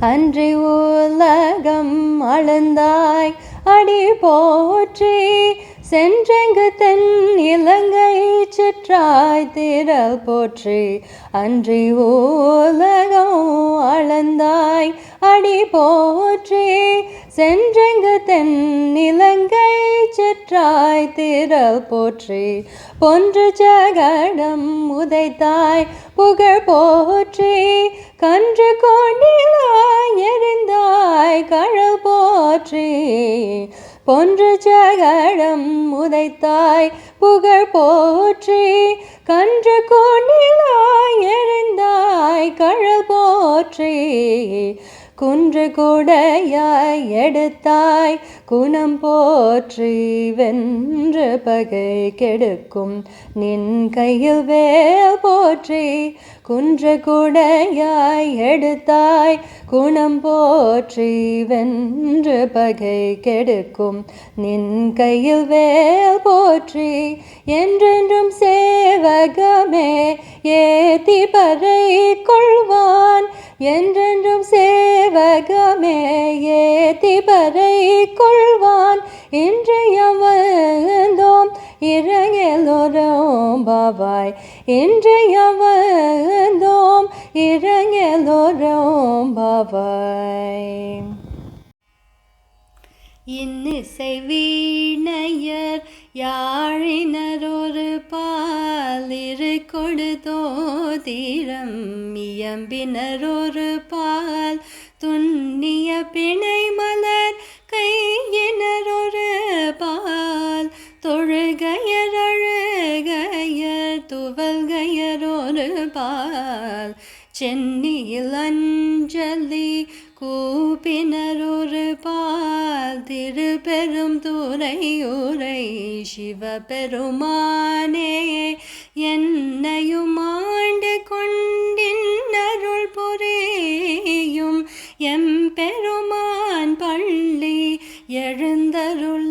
அன்றி உலகம் அளந்தாய் அடி போற்றி சென்றெங்கு தென் இலங்கை சுற்றாய் திரள் போற்றி. அன்றி உலகம் அளந்தாய் அடி போற்றி சென்றெங்கு தென் இலங்கை சுற்றாய் திரள் போற்றி. பொன்று ஜகடம் உதைத்தாய் புகழ் போற்றி கன்று கொண்டில காற்றே. பொன்று ஜகடம் உதைத்தாய் புகழ் போற்றி. கன்று கோணிலாய் எழுந்தாய் கழல் போற்றி. குன்று கூடையாய் எடுத்தாய் குணம் போற்றி வென்று பகை கெடுக்கும். நின் கையில் வேல் போற்றி குன்று கூடையாய் எடுத்தாய் குணம் போற்றி வென்று பகை கெடுக்கும். நின் கையில் வேல் போற்றி என்றென்றும் சேவகமே ஏத்தி பறை கொள்வான். என்றென்றும் சேவகமே ஏத்திபரை கொள்வான். இன்றைய வந்தோம் இறங்கலோரோம் பாபாய் இன்றைய வந்தோம் இறங்கலோரோம் பாபாய் இன்னிசை வீணையர் யாழினரொரு பா பாலிரு இயம்பினரொரு பால். துண்ணிய பிணை மலர் கையினரொரு பால். தொழுகையர் அழுகையர் துவல்கையர் ஒரு பால். சென்னியில் அஞ்சலி கூப்பினரொரு பால். திருப்பெரும் துறை உரை சிவபெருமானே என்னையும் ஆண்டு கொண்டின்னருள் புரியும் எம்பெருமான் பள்ளி எழுந்தருள்